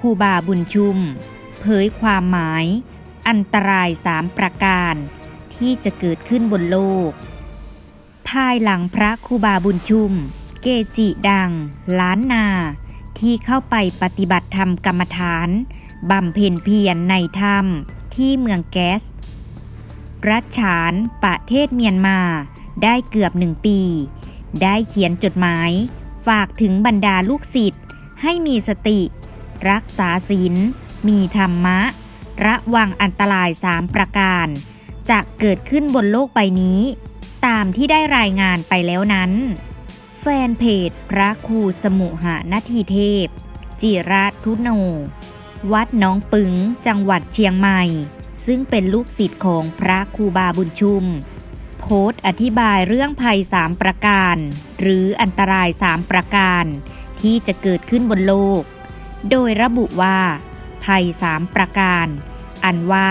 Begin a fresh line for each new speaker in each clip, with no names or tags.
ครูบาบุญชุม เผยความหมาย อันตรายสามประการ ที่จะเกิดขึ้นบนโลก ภายหลังพระครูบาบุญชุม เกจิดัง ล้านนา ที่เข้าไปปฏิบัติธรรมกรรมฐานบำเพ็ญเพียรในถ้ำที่เมืองแก๊ส รัชฉานประเทศเมียนมาได้เกือบหนึ่งปี ได้เขียนจดหมาย ฝากถึงบรรดาลูกศิษย์ให้มีสติ รักษาศีล มีธรรมะ ระวังอันตรายสามประการ จะเกิดขึ้นบนโลกใบนี้ ตามที่ได้รายงานไปแล้วนั้น แฟนเพจพระครูสมุหานาทีเทพ จิราทุโน วัดน้องปึงจังหวัดเชียงใหม่ ซึ่งเป็นลูกศิษย์ของพระครูบาบุญชุม โพสต์อธิบายเรื่องภัยสามประการ หรืออันตรายสามประการที่จะเกิดขึ้นบนโลก โดยระบุว่า ภัยสามประการ อันว่า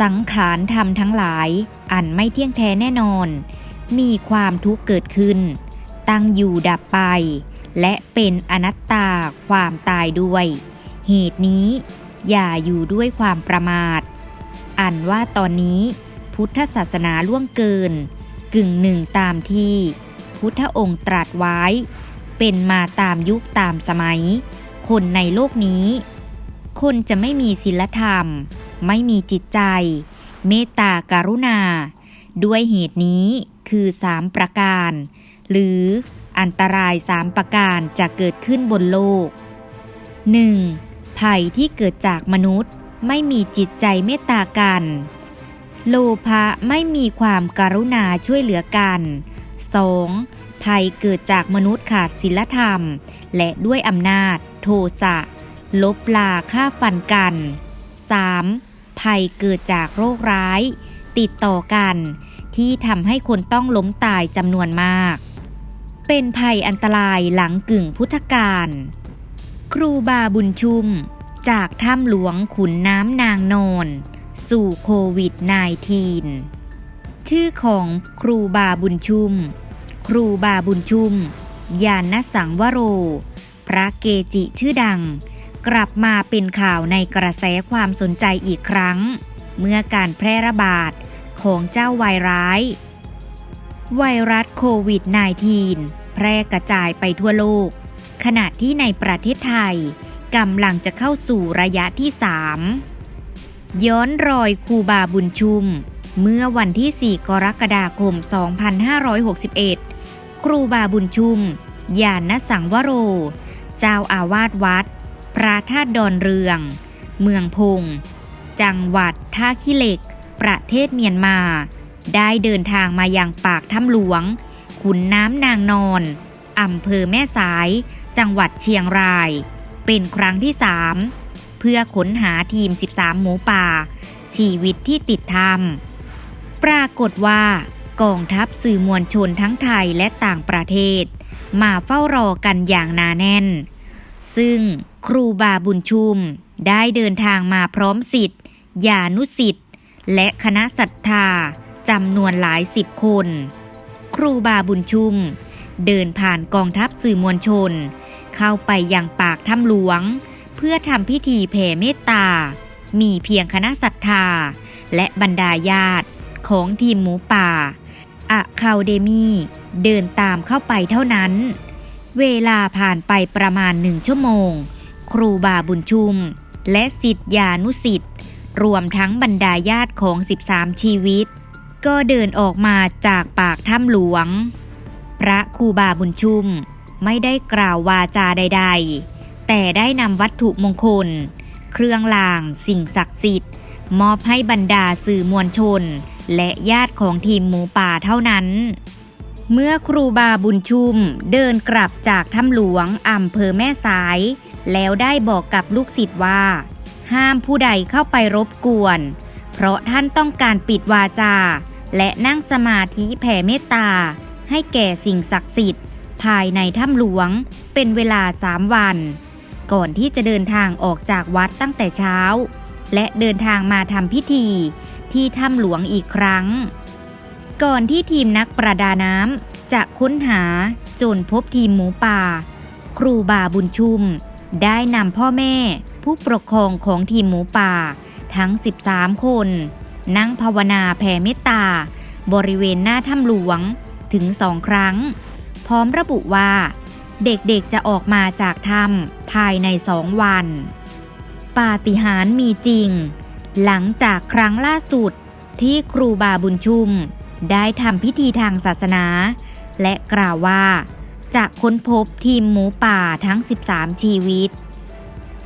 สังขารธรรมทั้งหลาย อันไม่เที่ยงแท้แน่นอน มีความทุกข์เกิดขึ้น ตั้งอยู่ดับไป และเป็นอนัตตาความตายด้วย เหตุนี้ อย่าอยู่ด้วยความประมาท อันว่าตอนนี้ พุทธศาสนาล่วงเกิน กึ่งหนึ่งตามที่ พุทธองค์ตรัสไว้ เป็นมาตามยุคตามสมัย คนในโลกนี้ คนจะไม่มีศีลธรรม ไม่มีจิตใจ เมตตาการุณา ด้วยเหตุนี้คือสามประการ หรืออันตรายสามประการจะเกิดขึ้นบนโลก 1. ภัยที่เกิดจากมนุษย์ไม่มีจิตใจเมตตากัน โลภะไม่มีความการุณาช่วยเหลือกัน 2. ภัยเกิดจากมนุษย์ขาดศีลธรรม และด้วยอำนาจ โทสะ ลบลาฆ่าฟันกัน 3. ภัยเกิดจากโรคร้าย ติดต่อกัน ที่ทำให้คนต้องล้มตายจำนวนมาก เป็นภัยอันตรายหลังกึ่งพุทธกาลครูบาบุญชุม จากถ้ำหลวงขุนน้ำนางนอน สู่โควิด -19 ชื่อของครูบาบุญชุม ครูบาบุญชุม ยานสังวโร พระเกจิชื่อดัง กลับมาเป็นข่าวในกระแสความสนใจอีกครั้ง เมื่อการแพร่ระบาดของเจ้าไวร้าย ไวรัสโควิด -19 แพร่กระจายไปทั่วโลก ขณะที่ในประเทศไทยกำลังจะเข้าสู่ระยะที่ 3 ย้อนรอยคูบาบุญชุม เมื่อวันที่ 4 กรกฎาคม 2561 ครูบาบุญชุมยานสังวโร เจ้าอาวาสวัด พระธาตุดอนเรือง เมืองพง จังหวัดท่าขี้เหล็ก ประเทศเมียนมา ได้เดินทางมายังปากถ้ำหลวง ขุนน้ำนางนอนอำเภอแม่สาย จังหวัดเชียงราย เป็นครั้งที่3เพื่อค้นหาทีม 13 หมูป่า ชีวิตที่ติดถ้ำปรากฏว่า กองทัพสื่อมวลชนทั้งไทยและต่างประเทศ มาเฝ้ารอกันอย่างหนาแน่น ซึ่งครูบาบุญชุมได้เดินทางมาพร้อมสิทธิ์ญานุสิทธิ์ และคณะศรัทธาจำนวนหลายสิบคน ครูบาบุญชุม เดินผ่านกองทัพสื่อมวลชน เข้าไปยังปากถ้ำหลวง เพื่อทำพิธีแผ่เมตตา มีเพียงคณะศรัทธา และบรรดาญาติของทีมหมูป่า อะคาเดมีเดินตามเข้าไปเท่านั้น เวลาผ่านไปประมาณหนึ่งชั่วโมง ครูบาบุญชุม และสิทธิานุสิทธิ์รวมทั้งบรรดาญาติของ 13 ชีวิต ก็เดินออกมาจากปากถ้ำหลวง พระครูบาบุญชุมไม่ได้กล่าววาจาใด ๆ แต่ได้นำวัตถุมงคล เครื่องลางสิ่งศักดิ์สิทธิ์ มอบให้บรรดาสื่อมวลชนและญาติของทีมหมูป่าเท่านั้น เมื่อครูบาบุญชุมเดินกลับจากถ้ำหลวงอำเภอแม่สาย แล้วได้บอกกับลูกศิษย์ว่า ห้ามผู้ใดเข้าไปรบกวน เพราะท่านต้องการปิดวาจา และนั่งสมาธิแผ่เมตตา ให้แก่สิ่งศักดิ์สิทธิ์ ภายในถ้ำหลวงเป็นเวลาสามวัน ก่อนที่จะเดินทางออกจากวัดตั้งแต่เช้า และเดินทางมาทำพิธี ที่ถ้ำหลวงอีกครั้ง ก่อนที่ทีมนักประดาน้ำจะค้นหาจนพบทีมหมูป่า ครูบาบุญชุม ได้นำพ่อแม่ผู้ปกครองของทีมหมูป่า ทั้ง 13 คน นั่งภาวนาแผ่เมตตา บริเวณหน้าถ้ำหลวงถึงสองครั้ง พร้อมระบุว่า เด็กๆจะออกมาจากถ้ำภายในสองวัน ปาฏิหาริย์มีจริง หลังจากครั้งล่าสุดที่ครูบาบุญชุม ได้ทำพิธีทางศาสนา และกล่าวว่าจะค้นพบทีมหมูป่าทั้ง 13 ชีวิต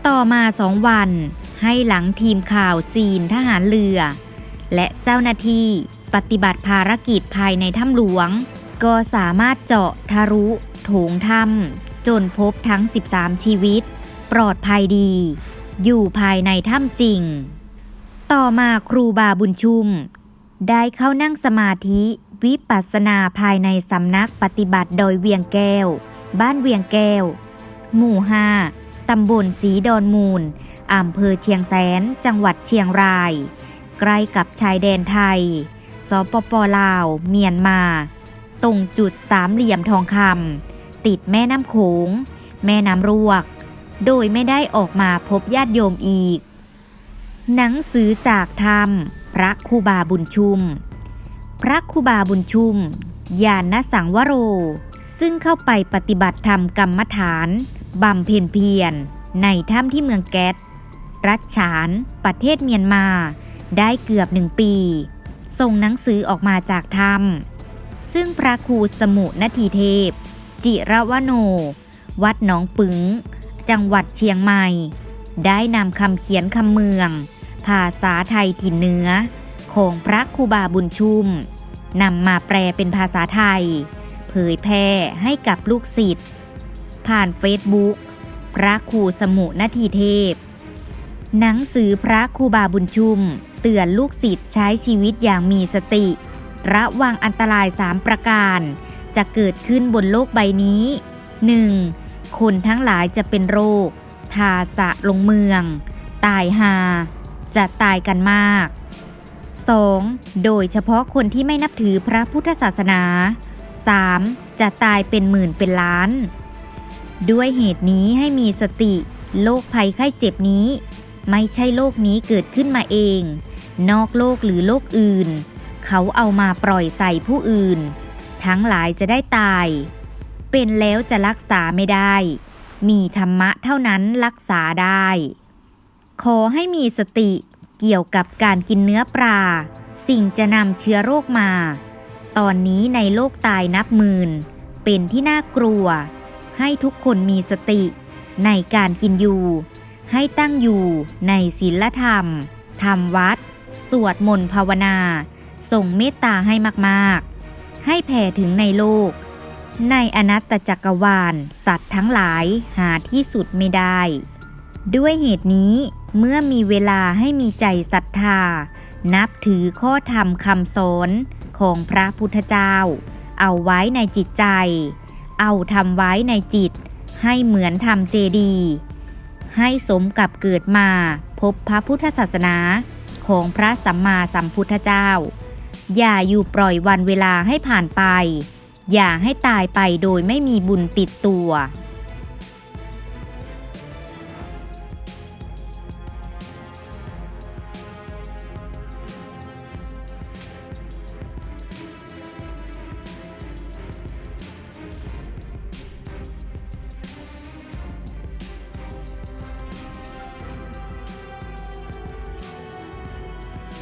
ต่อมาสองวันให้หลังทีมข่าวซีนทหารเรือ และเจ้าหน้าที่ปฏิบัติภารกิจภายในถ้ำหลวง ก็สามารถเจาะทะลุโถงถ้ำจนพบทั้ง 13 ชีวิต ปลอดภัยดี อยู่ภายในถ้ำจริง ต่อมาครูบาบุญชุม ได้เข้านั่งสมาธิวิปัสสนาภายในสำนักปฏิบัติโดยเวียงแก้ว บ้านเวียงแก้ว หมู่ห้าตำบลสีดอนมูลอำเภอเชียงแสน จังหวัดเชียงราย ใกล้กับชายแดนไทย สปปลาว เมียนมา ตรงจุดสามเหลี่ยมทองคำติดแม่น้ำโขง แม่น้ำรวก โดยไม่ได้ออกมาพบญาติโยมอีก หนังสือจากธรรม พระคูบาบุญชุม พระคูบาบุญชุม ญาณสังวโร ซึ่งเข้าไปปฏิบัติธรรมกรรมฐานบำเพ็ญเพียร ในถ้ำที่เมืองแก๊สรัชฉาน ประเทศเมียนมา ได้เกือบหนึ่งปี ส่งหนังสือออกมาจากถ้ำซึ่งพระครูสมุนทีเทพ จิรวโน วัดหนองปึง จังหวัดเชียงใหม่ ได้นำคำเขียนคำเมือง ภาษาไทยถิ่นเหนือของพระครูบาบุญชุมนำมาแปลเป็นภาษาไทย เผยแพร่ให้กับลูกศิษย์ผ่านเฟซบุ๊กพระครูสมุนทีเทพ หนังสือพระครูบาบุญชุม เตือนลูกศิษย์ใช้ชีวิตอย่างมีสติ ระวังอันตรายสามประการ จะเกิดขึ้นบนโลกใบนี้ 1. คนทั้งหลายจะเป็นโรค ทาสะลงเมือง ตายหา จะตายกันมาก 2. โดยเฉพาะคนที่ไม่นับถือพระพุทธศาสนา 3. จะตายเป็นหมื่นเป็นล้าน ด้วยเหตุนี้ให้มีสติโรคภัยไข้เจ็บนี้ ไม่ใช่โลกนี้เกิดขึ้นมาเอง นอกโลกหรือโลกอื่น เขาเอามาปล่อยใส่ผู้อื่น ทั้งหลายจะได้ตาย เป็นแล้วจะรักษาไม่ได้ มีธรรมะเท่านั้นรักษาได้ ขอให้มีสติเกี่ยวกับการกินเนื้อปลา สิ่งจะนำเชื้อโรคมา ตอนนี้ในโลกตายนับหมื่น เป็นที่น่ากลัว ให้ทุกคนมีสติในการกินอยู่ ให้ตั้งอยู่ในศีลธรรม ทำวัด สวดมนต์ภาวนา ส่งเมตตาให้มากๆ ให้แผ่ถึงในโลก ในอนัตตจักรวาล สัตว์ทั้งหลายหาที่สุดไม่ได้ ด้วยเหตุนี้ เมื่อมีเวลาให้มีใจศรัทธา นับถือข้อธรรมคำสอนของพระพุทธเจ้า เอาไว้ในจิตใจ เอาทำไว้ในจิต ให้เหมือนทำเจดี ให้สมกับเกิดมาพบพระพุทธศาสนาของพระสัมมาสัมพุทธเจ้า อย่าอยู่ปล่อยวันเวลาให้ผ่านไป อย่าให้ตายไปโดยไม่มีบุญติดตัว